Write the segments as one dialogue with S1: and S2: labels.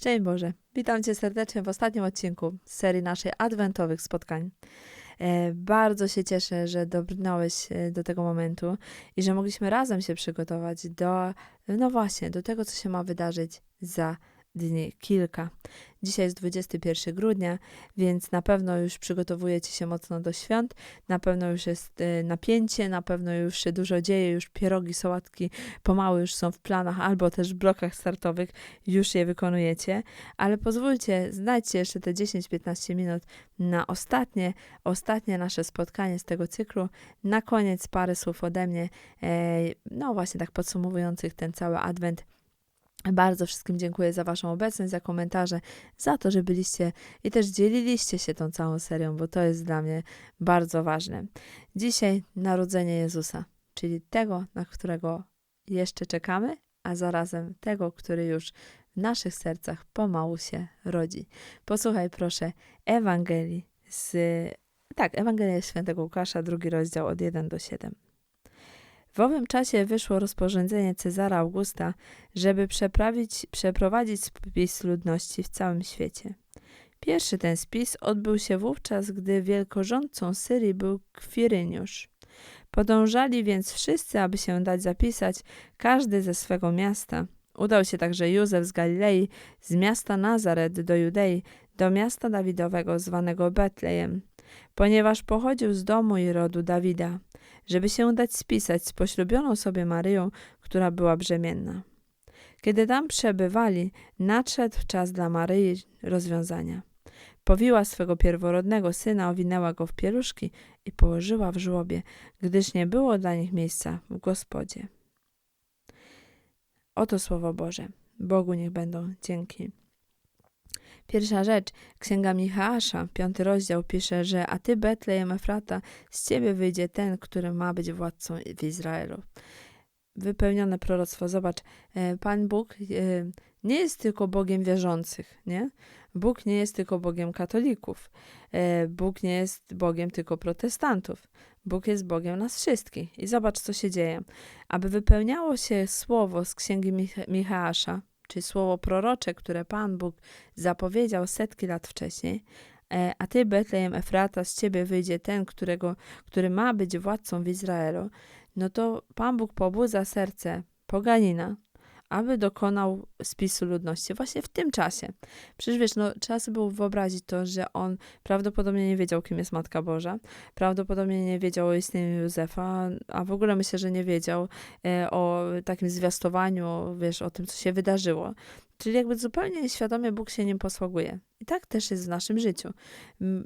S1: Szczęść Boże! Witam Cię serdecznie w ostatnim odcinku serii naszej adwentowych spotkań. E, bardzo się cieszę, że dobrnąłeś e, do tego momentu i że mogliśmy razem się przygotować do, no właśnie, do tego, co się ma wydarzyć za dni kilka. Dzisiaj jest 21 grudnia, więc na pewno już przygotowujecie się mocno do świąt, na pewno już jest e, napięcie, na pewno już się dużo dzieje, już pierogi, sałatki pomału już są w planach albo też w blokach startowych, już je wykonujecie, ale pozwólcie, znajdźcie jeszcze te 10-15 minut na ostatnie, ostatnie nasze spotkanie z tego cyklu. Na koniec parę słów ode mnie, e, no właśnie tak podsumowujących ten cały adwent bardzo wszystkim dziękuję za Waszą obecność, za komentarze, za to, że byliście i też dzieliliście się tą całą serią, bo to jest dla mnie bardzo ważne. Dzisiaj narodzenie Jezusa, czyli tego, na którego jeszcze czekamy, a zarazem tego, który już w naszych sercach pomału się rodzi. Posłuchaj proszę Ewangelii z. Tak, Ewangelia Świętego Łukasza, drugi rozdział od 1 do 7. W owym czasie wyszło rozporządzenie Cezara Augusta, żeby przeprowadzić spis ludności w całym świecie. Pierwszy ten spis odbył się wówczas, gdy wielkorządcą Syrii był Kwiryniusz. Podążali więc wszyscy, aby się dać zapisać, każdy ze swego miasta. Udał się także Józef z Galilei, z miasta Nazaret do Judei, do miasta Dawidowego zwanego Betlejem, ponieważ pochodził z domu i rodu Dawida żeby się dać spisać z poślubioną sobie Maryją, która była brzemienna. Kiedy tam przebywali, nadszedł czas dla Maryi rozwiązania. Powiła swego pierworodnego syna, owinęła go w pieluszki i położyła w żłobie, gdyż nie było dla nich miejsca w gospodzie. Oto słowo Boże. Bogu niech będą dzięki. Pierwsza rzecz, Księga Michała, piąty rozdział, pisze, że a ty, Betlejem Efrata, z ciebie wyjdzie ten, który ma być władcą w Izraelu. Wypełnione proroctwo. Zobacz, e, Pan Bóg e, nie jest tylko Bogiem wierzących, nie? Bóg nie jest tylko Bogiem katolików. E, Bóg nie jest Bogiem tylko protestantów. Bóg jest Bogiem nas wszystkich. I zobacz, co się dzieje. Aby wypełniało się słowo z Księgi Michała, czyli słowo prorocze, które Pan Bóg zapowiedział setki lat wcześniej, e, a ty, Betlejem Efrata, z ciebie wyjdzie ten, którego, który ma być władcą w Izraelu, no to Pan Bóg pobudza serce poganina, aby dokonał spisu ludności właśnie w tym czasie. Przecież wiesz, no, trzeba sobie wyobrazić to, że on prawdopodobnie nie wiedział, kim jest Matka Boża, prawdopodobnie nie wiedział o istnieniu Józefa, a w ogóle myślę, że nie wiedział e, o takim zwiastowaniu, wiesz, o tym, co się wydarzyło. Czyli jakby zupełnie nieświadomie Bóg się nim posługuje. I tak też jest w naszym życiu.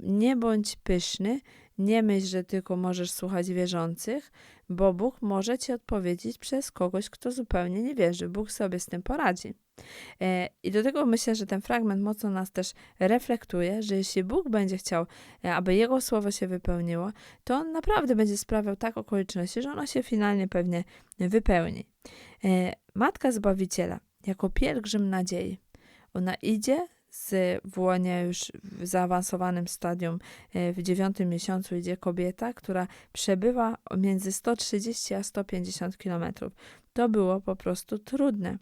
S1: Nie bądź pyszny, nie myśl, że tylko możesz słuchać wierzących, bo Bóg może ci odpowiedzieć przez kogoś, kto zupełnie nie wierzy. Bóg sobie z tym poradzi. E, I do tego myślę, że ten fragment mocno nas też reflektuje, że jeśli Bóg będzie chciał, e, aby Jego słowo się wypełniło, to On naprawdę będzie sprawiał tak okoliczności, że ono się finalnie pewnie wypełni. E, Matka Zbawiciela, jako pielgrzym nadziei, ona idzie z w łonie już w zaawansowanym stadium e, w dziewiątym miesiącu idzie kobieta, która przebywa między 130 a 150 kilometrów. To było po prostu trudne.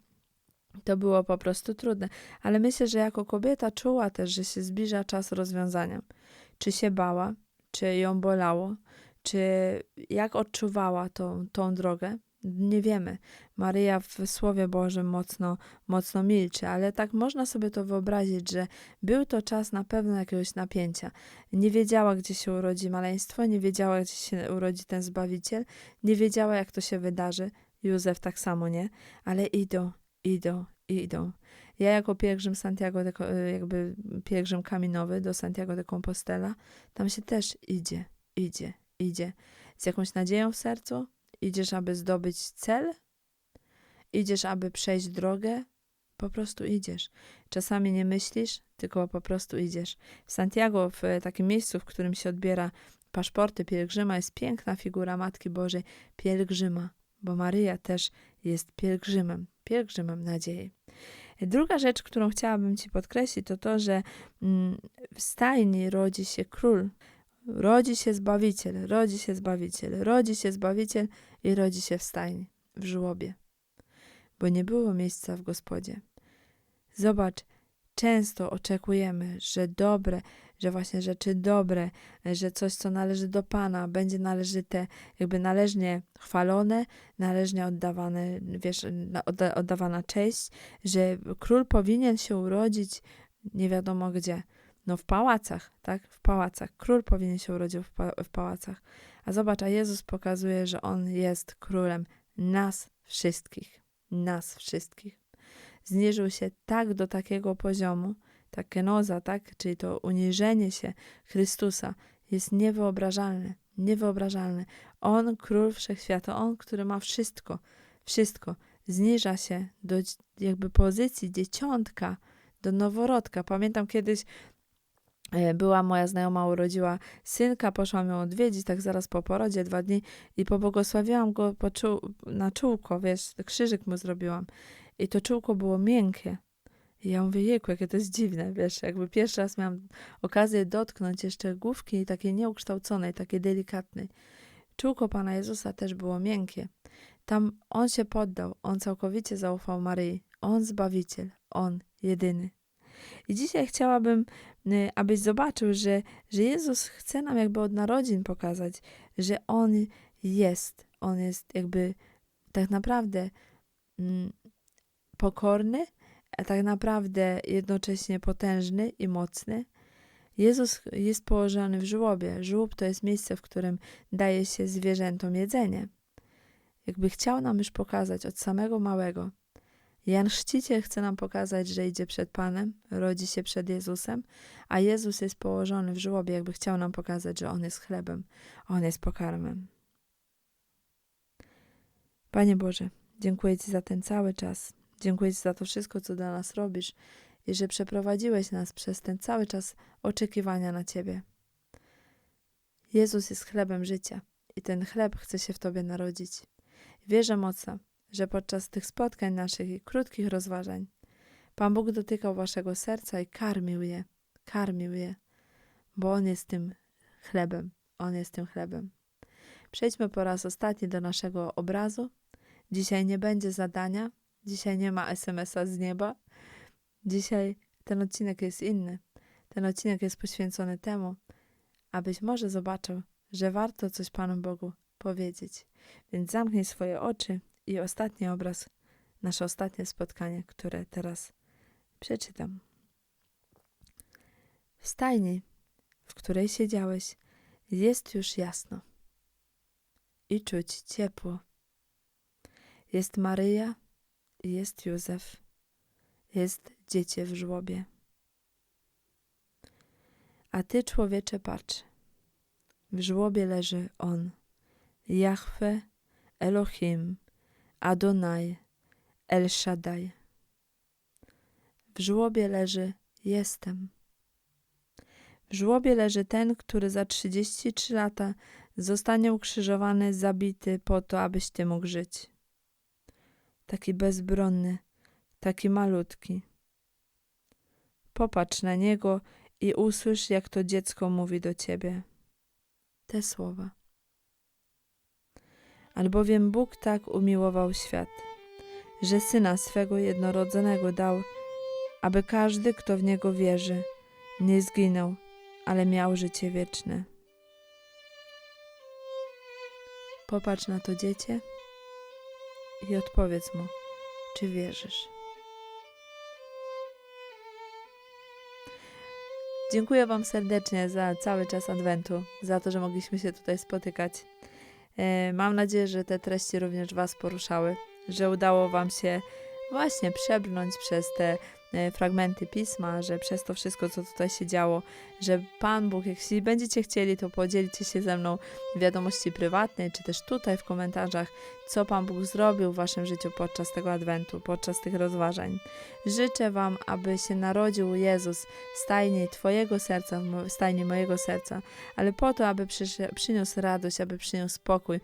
S1: To było po prostu trudne, ale myślę, że jako kobieta czuła też, że się zbliża czas rozwiązania. Czy się bała, czy ją bolało, czy jak odczuwała tą, tą drogę, nie wiemy. Maryja w Słowie Bożym mocno, mocno milczy, ale tak można sobie to wyobrazić, że był to czas na pewno jakiegoś napięcia. Nie wiedziała, gdzie się urodzi maleństwo, nie wiedziała, gdzie się urodzi ten Zbawiciel, nie wiedziała, jak to się wydarzy. Józef tak samo nie, ale idą, idą, idą. Ja jako pielgrzym Santiago, de, jakby pielgrzym kaminowy do Santiago de Compostela, tam się też idzie, idzie, idzie. Z jakąś nadzieją w sercu, Idziesz, aby zdobyć cel? Idziesz, aby przejść drogę? Po prostu idziesz. Czasami nie myślisz, tylko po prostu idziesz. W Santiago, w takim miejscu, w którym się odbiera paszporty pielgrzyma, jest piękna figura Matki Bożej, pielgrzyma, bo Maryja też jest pielgrzymem, pielgrzymem nadziei. Druga rzecz, którą chciałabym Ci podkreślić, to to, że mm, w stajni rodzi się król. Rodzi się Zbawiciel, rodzi się Zbawiciel, rodzi się Zbawiciel i rodzi się w stajni, w żłobie, bo nie było miejsca w gospodzie. Zobacz, często oczekujemy, że dobre, że właśnie rzeczy dobre, że coś, co należy do Pana, będzie należyte, jakby należnie chwalone, należnie oddawane, wiesz, na- odda, oddawana cześć, że król powinien się urodzić nie wiadomo gdzie. No w pałacach, tak? W pałacach. Król powinien się urodzić w, pa w pałacach. A zobacz, a Jezus pokazuje, że On jest królem nas wszystkich. Nas wszystkich. Zniżył się tak do takiego poziomu, ta kenoza, tak? Czyli to uniżenie się Chrystusa jest niewyobrażalne. Niewyobrażalne. On, król wszechświata, on, który ma wszystko, wszystko, zniża się do jakby pozycji dzieciątka, do noworodka. Pamiętam kiedyś była moja znajoma, urodziła synka, poszłam ją odwiedzić, tak zaraz po porodzie, dwa dni i pobłogosławiłam go po na czółko, wiesz, krzyżyk mu zrobiłam. I to czółko było miękkie. I ja mówię, jejku, jakie to jest dziwne, wiesz, jakby pierwszy raz miałam okazję dotknąć jeszcze główki takiej nieukształconej, takiej delikatnej. Czółko Pana Jezusa też było miękkie. Tam On się poddał, On całkowicie zaufał Maryi. On Zbawiciel, On jedyny. I dzisiaj chciałabym, y, abyś zobaczył, że, że Jezus chce nam jakby od narodzin pokazać, że On jest. On jest jakby tak naprawdę mm, pokorny, a tak naprawdę jednocześnie potężny i mocny. Jezus jest położony w żłobie. Żłób to jest miejsce, w którym daje się zwierzętom jedzenie. Jakby chciał nam już pokazać od samego małego. Jan Chrzciciel chce nam pokazać, że idzie przed Panem, rodzi się przed Jezusem, a Jezus jest położony w żłobie, jakby chciał nam pokazać, że On jest chlebem, On jest pokarmem. Panie Boże, dziękuję Ci za ten cały czas. Dziękuję Ci za to wszystko, co dla nas robisz i że przeprowadziłeś nas przez ten cały czas oczekiwania na Ciebie. Jezus jest chlebem życia i ten chleb chce się w Tobie narodzić. Wierzę mocno, że podczas tych spotkań naszych i krótkich rozważań Pan Bóg dotykał Waszego serca i karmił je, karmił je, bo On jest tym chlebem, On jest tym chlebem. Przejdźmy po raz ostatni do naszego obrazu. Dzisiaj nie będzie zadania, dzisiaj nie ma SMS-a z nieba. Dzisiaj ten odcinek jest inny. Ten odcinek jest poświęcony temu, abyś może zobaczył, że warto coś Panu Bogu powiedzieć. Więc zamknij swoje oczy i ostatni obraz, nasze ostatnie spotkanie, które teraz przeczytam. W stajni, w której siedziałeś, jest już jasno i czuć ciepło. Jest Maryja jest Józef, jest dziecię w żłobie. A ty, człowiecze, patrz. W żłobie leży on, Jahwe, Elohim, Adonai, El Shaddai. W żłobie leży jestem. W żłobie leży ten, który za 33 lata zostanie ukrzyżowany, zabity po to, abyś ty mógł żyć. Taki bezbronny, taki malutki. Popatrz na niego i usłysz, jak to dziecko mówi do ciebie. Te słowa. Albowiem Bóg tak umiłował świat, że syna swego jednorodzonego dał, aby każdy, kto w niego wierzy, nie zginął, ale miał życie wieczne. Popatrz na to dziecię i odpowiedz mu, czy wierzysz. Dziękuję Wam serdecznie za cały czas Adwentu, za to, że mogliśmy się tutaj spotykać. E, Mam nadzieję, że te treści również Was poruszały, że udało Wam się właśnie przebrnąć przez te fragmenty pisma, że przez to wszystko, co tutaj się działo, że Pan Bóg, jeśli będziecie chcieli, to podzielicie się ze mną wiadomości prywatnej, czy też tutaj w komentarzach, co Pan Bóg zrobił w Waszym życiu podczas tego Adwentu, podczas tych rozważań. Życzę Wam, aby się narodził Jezus w stajni Twojego serca, w stajni mojego serca, ale po to, aby przyniósł radość, aby przyniósł spokój,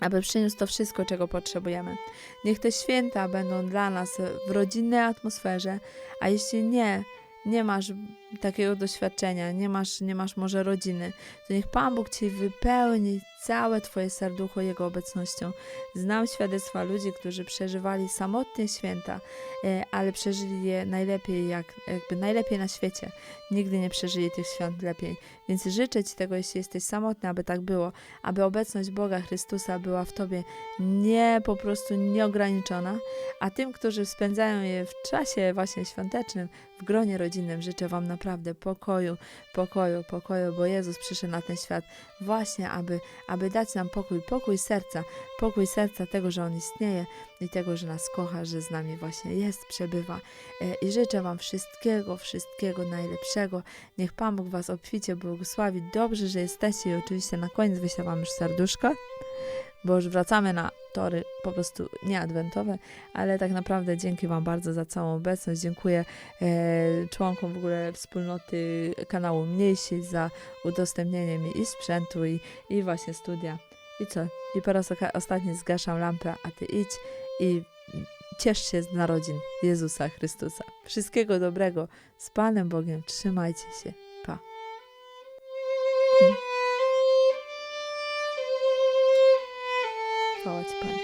S1: aby przyniósł to wszystko, czego potrzebujemy. Niech te święta będą dla nas w rodzinnej atmosferze, a jeśli nie, nie masz takiego doświadczenia, nie masz, nie masz może rodziny, to niech Pan Bóg Ci wypełni całe Twoje serducho Jego obecnością. Znam świadectwa ludzi, którzy przeżywali samotnie święta, e, ale przeżyli je najlepiej, jak, jakby najlepiej na świecie. Nigdy nie przeżyli tych świąt lepiej. Więc życzę Ci tego, jeśli jesteś samotny, aby tak było, aby obecność Boga Chrystusa była w Tobie nie po prostu nieograniczona, a tym, którzy spędzają je w czasie właśnie świątecznym, w gronie rodzinnym, życzę Wam naprawdę pokoju, pokoju, pokoju, bo Jezus przyszedł na ten świat właśnie, aby, aby dać nam pokój, pokój serca, pokój serca tego, że On istnieje i tego, że nas kocha, że z nami właśnie jest, przebywa. E, I życzę Wam wszystkiego, wszystkiego najlepszego. Niech Pan Bóg Was obficie błogosławi. Dobrze, że jesteście i oczywiście na koniec wyślę Wam już serduszko, bo już wracamy na tory po prostu nieadwentowe, ale tak naprawdę dzięki Wam bardzo za całą obecność. Dziękuję e, członkom w ogóle wspólnoty kanału Mniejsi za udostępnienie mi i sprzętu, i, i właśnie studia. I co? I po raz ostatni zgaszam lampę, a Ty idź i ciesz się z narodzin Jezusa Chrystusa. Wszystkiego dobrego z Panem Bogiem. Trzymajcie się. Pa. Chwała Ci, Panie.